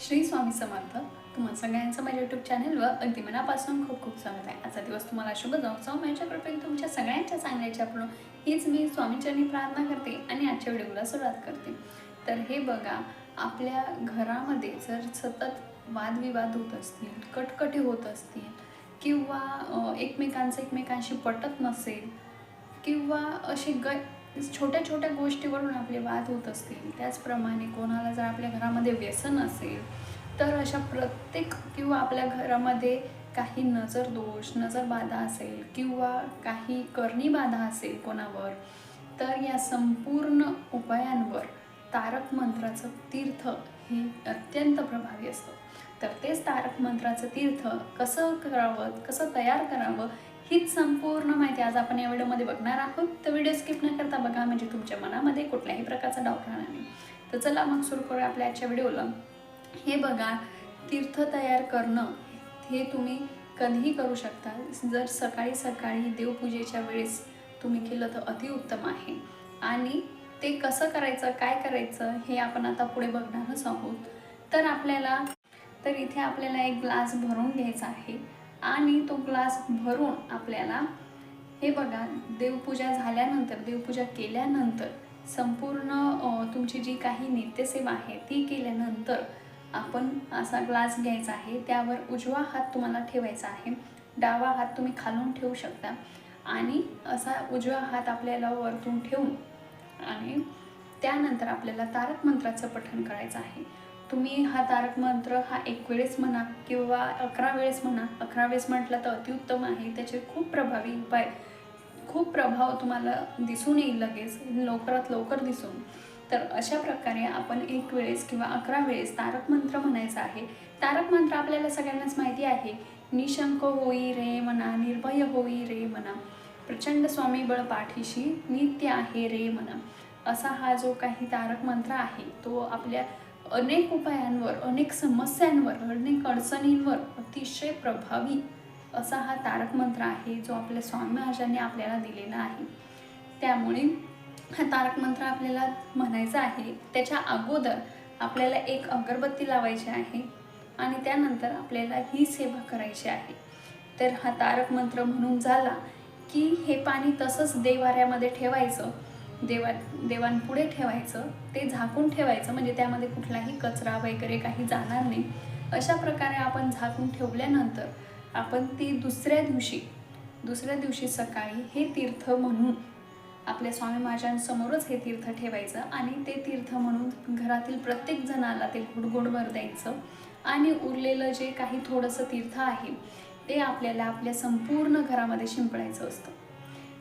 श्री स्वामी समर्थ. तुम्हा सगळ्यांचं माझ्या यूट्यूब चॅनलवर अगदी मनापासून खूप खूप स्वागत आहे. आजचा दिवस तुम्हाला शुभ जाऊ स्वामीच्या कृपेने तुमच्या सगळ्यांच्या चांगल्याच्या आपण हीच मी स्वामीचरणी प्रार्थना करते आणि आजच्या व्हिडिओला सुरुवात करते. तर हे बघा आपल्या घरामध्ये जर सतत वादविवाद होत असतील कटकटी होत असतील किंवा एकमेकांचं एकमेकांशी पटत नसेल किंवा अशी गै छोट्या छोट्या गोष्टीवरून आपले वाद होत असतील त्याचप्रमाणे कोणाला जर आपल्या घरामध्ये व्यसन असेल तर अशा प्रत्येक किंवा आपल्या घरामध्ये काही नजर दोष नजर बाधा असेल किंवा काही करणी बाधा असेल कोणावर तर या संपूर्ण उपायांवर तारक मंत्राचं तीर्थ हे अत्यंत प्रभावी असतं. तर तेच तारक मंत्राचं तीर्थ कसं करावं कसं तयार करावं हीच संपूर्ण माहिती आज आपण या व्हिडिओमध्ये बघणार आहोत. तर व्हिडिओ स्किप न करता बघा म्हणजे तुमच्या मनामध्ये कुठल्याही प्रकारचा डाऊट राहणार नाही. तर चला मग सुरू करूया आपल्या आजच्या व्हिडिओला. हे बघा तीर्थ तयार करणं हे तुम्ही कधीही करू शकता. जर सकाळी सकाळी देवपूजेच्या वेळेस तुम्ही केलं तर अतिउत्तम आहे. आणि ते कसं करायचं काय करायचं हे आपण आता पुढे बघणारच आहोत. तर आपल्याला तर इथे आपल्याला एक ग्लास भरून घ्यायचा आहे. आणि तो ग्लास भरून आपल्याला हे बघा देवपूजा झाल्यानंतर देवपूजा केल्यानंतर संपूर्ण तुमची जी काही नित्यसेवा आहे ती केल्यानंतर आपण असा ग्लास घ्यायचा आहे. त्यावर उजवा हात तुम्हाला ठेवायचा आहे. डावा हात तुम्ही खालून ठेवू शकता. आणि असा उजवा हात आपल्याला वरतून ठेवून आणि त्यानंतर आपल्याला तारक मंत्राचं पठण करायचं आहे. तुम्ही हा तारक मंत्र हा एक वेळेस म्हणा किंवा अकरा वेळेस म्हणा अकरा वेळेस म्हटलं तर अतिउत्तम आहे. त्याचे खूप प्रभावी उपाय खूप प्रभाव तुम्हाला दिसून येईल लगेच लवकरात लवकर दिसून. तर अशा प्रकारे आपण एक वेळेस किंवा अकरा वेळेस तारक मंत्र म्हणायचा आहे. तारक मंत्र आपल्याला सगळ्यांनाच माहिती आहे. निशंक होई रे म्हणा निर्भय होई रे म्हणा प्रचंड स्वामी बळ पाठीशी नित्य आहे रे म्हणा असा हा जो काही तारक मंत्र आहे तो आपल्या अनेक उपायांवर अनेक समस्यांवर अनेक अडचणींवर अतिशय प्रभावी असा हा तारक मंत्र आहे जो आपल्या स्वामी महाराजांनी आपल्याला दिलेला आहे. त्यामुळे हा तारक मंत्र आपल्याला म्हणायचा आहे त्याच्या अगोदर आपल्याला एक अगरबत्ती लावायची आहे आणि त्यानंतर आपल्याला ही सेवा करायची आहे. तर हा तारक मंत्र म्हणून झाला की हे पाणी तसंच देवाऱ्यामध्ये ठेवायचं देवा देवांपुढे ठेवायचं ते झाकून ठेवायचं म्हणजे त्यामध्ये कुठलाही कचरा वगैरे काही जाणार नाही. अशा प्रकारे आपण झाकून ठेवल्यानंतर आपण ती दुसऱ्या दिवशी दुसऱ्या दिवशी सकाळी हे तीर्थ म्हणून आपल्या स्वामी महाराजांसमोरच हे तीर्थ ठेवायचं आणि ते तीर्थ म्हणून घरातील प्रत्येक जणाला ते घोडघोडभर द्यायचं आणि उरलेलं जे काही थोडंसं तीर्थ आहे ते आपल्याला आपल्या संपूर्ण घरामध्ये शिंपडायचं असतं.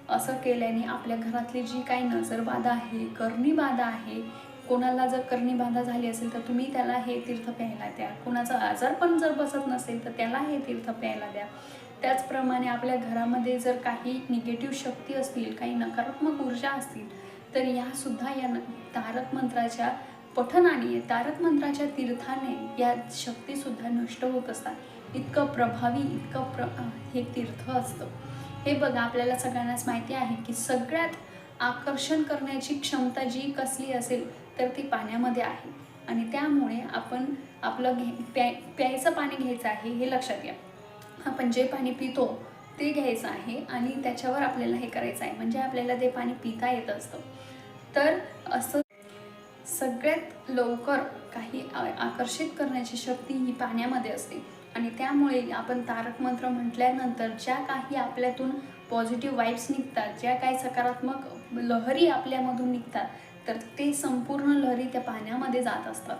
असं केल्याने आपल्या घरातली जी काही नजरबाधा आहे कर्णीबाधा आहे कोणाला जर करणी बाधा झाली असेल तर तुम्ही त्याला हे तीर्थ प्यायला द्या. कोणाचा आजार पण जर बसत नसेल तर त्याला हे तीर्थ प्यायला द्या. त्याचप्रमाणे आपल्या घरामध्ये जर काही निगेटिव्ह शक्ती असतील काही नकारात्मक ऊर्जा असतील तर यासुद्धा या न- तारक मंत्राच्या पठनाने तारक मंत्राच्या तीर्थाने या शक्तीसुद्धा नष्ट होत असतात. इतकं प्रभावी इतकं प्र हे तीर्थ असतं. हे बघा आपल्याला सगळ्यांनाच माहिती आहे की सगळ्यात आकर्षण करण्याची क्षमता जी कसली असेल तर ती पाण्यामध्ये आहे. आणि त्यामुळे आपण आपलं घे प्याय प्यायचं पाणी घ्यायचं आहे हे लक्षात घ्या. आपण जे पाणी पितो ते घ्यायचं आहे आणि त्याच्यावर आपल्याला हे करायचं आहे. म्हणजे आपल्याला ते पाणी पिता येत असतं. तर असं सगळ्यात लवकर काही आकर्षित करण्याची शक्ती ही पाण्यामध्ये असते. आणि त्यामुळे आपण तारक मंत्र म्हटल्यानंतर ज्या काही आपल्यातून पॉझिटिव्ह वाईब्स निघतात ज्या काही सकारात्मक लहरी आपल्यामधून निघतात तर ते संपूर्ण लहरी त्या पाण्यामध्ये जात असतात.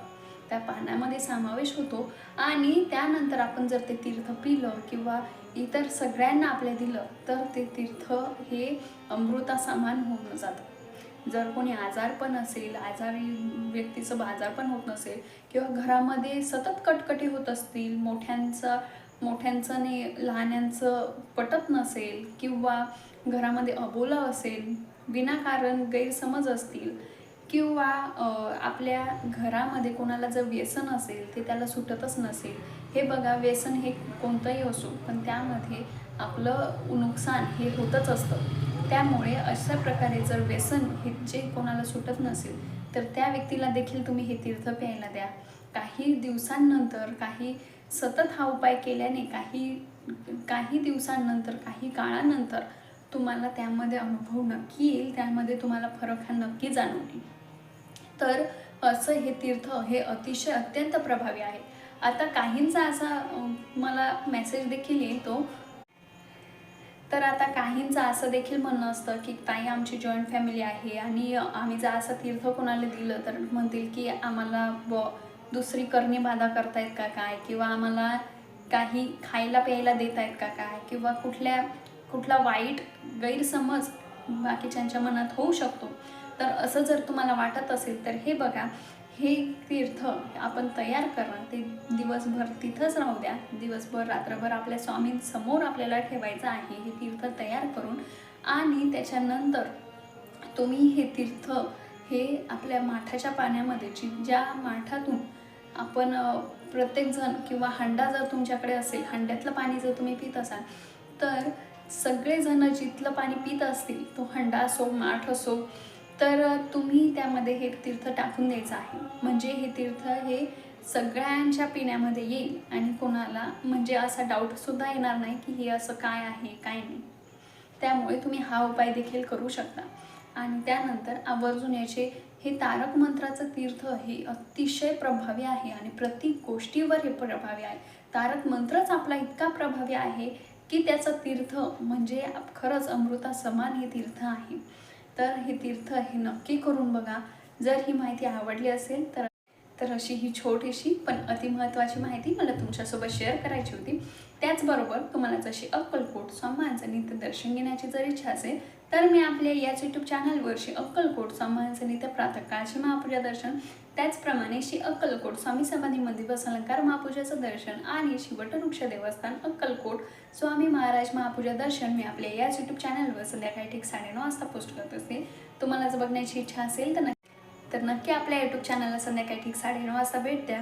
त्या पाण्यामध्ये समावेश होतो आणि त्यानंतर आपण जर ते तीर्थ पिलं किंवा इतर सगळ्यांना आपल्या दिलं तर ते तीर्थ हे अमृतासमान होऊन जातं. जर कोणी आजारपण असेल आजारी व्यक्तीचं आजारपण होत नसेल किंवा घरामध्ये सतत कटकटी होत असतील मोठ्यांचा मोठ्यांचं ने लहान्यांचं पटत नसेल किंवा घरामध्ये अबोला असेल विनाकारण गैरसमज असतील किंवा आपल्या घरामध्ये कोणाला जर व्यसन असेल ते त्याला सुटतच नसेल. हे बघा व्यसन हे कोणतंही असो पण त्यामध्ये आपलं नुकसान हे होतच असतं. त्यामुळे अशा प्रकारे जर व्यसन हे जे कोणाला सुटत नसेल तर त्या व्यक्तीला देखील तुम्ही हे तीर्थ प्यायला द्या. काही दिवसांनंतर काही सतत हा उपाय केल्याने काही काही दिवसांनंतर काही काळानंतर तुम्हाला त्यामध्ये अनुभव नक्की येईल त्यामध्ये तुम्हाला फरक हा नक्की जाणवेल तर असं हे तीर्थ हे अतिशय अत्यंत प्रभावी आहे. आता काहींचा असा मला मेसेज देखील येतो तर आता काहींचं असं देखील म्हणणं असतं की ताई आमची जॉईंट फॅमिली आहे आणि आम्ही जर असं तीर्थ कोणाला दिलं तर म्हणतील की आम्हाला ब दुसरी करणी बाधा करतायत का काय? किंवा आम्हाला काही खायला प्यायला देत आहेत का काय? किंवा कुठल्या कुठला वाईट गैरसमज बाकीच्यांच्या मनात होऊ शकतो. तर असं जर तुम्हाला वाटत असेल तर हे बघा. हे तीर्थ आपण तयार करणं ते दिवसभर तिथंच राहू द्या. दिवसभर रात्रभर आपल्या स्वामींसमोर आपल्याला ठेवायचं आहे हे तीर्थ तयार करून आणि त्याच्यानंतर तुम्ही हे तीर्थ हे आपल्या माठाच्या पाण्यामध्ये जी ज्या माठातून आपण प्रत्येकजण किंवा हंडा जर तुमच्याकडे असेल हंड्यातलं पाणी जर तुम्ही पित असाल तर सगळेजण जिथलं पाणी पित असतील तो हंडा असो माठ असो तर तुम्ही त्यामध्ये हे तीर्थ टाकून द्यायचं आहे. म्हणजे हे तीर्थ हे सगळ्यांच्या पिण्यामध्ये येईल आणि कोणाला म्हणजे असा डाऊटसुद्धा येणार नाही की हे असं काय आहे काय नाही. त्यामुळे तुम्ही हा उपाय देखील करू शकता. आणि त्यानंतर आवर्जून याचे हे तारक मंत्राचं तीर्थ हे अतिशय प्रभावी आहे आणि प्रत्येक गोष्टीवर हे प्रभावी आहे. तारक मंत्रच आपला इतका प्रभावी आहे की त्याचं तीर्थ म्हणजे खरंच अमृता समान हे तीर्थ आहे. तर हे तीर्थ हे नक्की करून बघा. जर ही माहिती आवडली असेल तर तर अशी ही छोटीशी पण अतिमहत्त्वाची माहिती मला तुमच्यासोबत शेअर करायची होती. त्याचबरोबर तुम्हाला जशी अक्कलकोट स्वामांचं नित्य दर्शन घेण्याची जर इच्छा असेल तर मी आपल्या याच यूट्यूब चॅनलवर श्री अक्कलकोट स्वामांचं नित्य श्री महापूजा दर्शन त्याचप्रमाणे श्री अक्कलकोट स्वामी समाधी मंदिर अलंकार महापूजाचं दर्शन आणि श्री वटवृक्ष देवस्थान अक्कलकोट स्वामी महाराज महापूजा दर्शन मी आपल्या याच यूट्यूब चॅनलवर संध्याकाळी ठीक साडेनऊ वाजता पोस्ट करत असते. तुम्हाला जर बघण्याची इच्छा असेल तर नक्की तर नक्की आपल्या यूट्यूब चॅनलला संध्याकाळी ठीक साडेनऊ वाजता भेट द्या.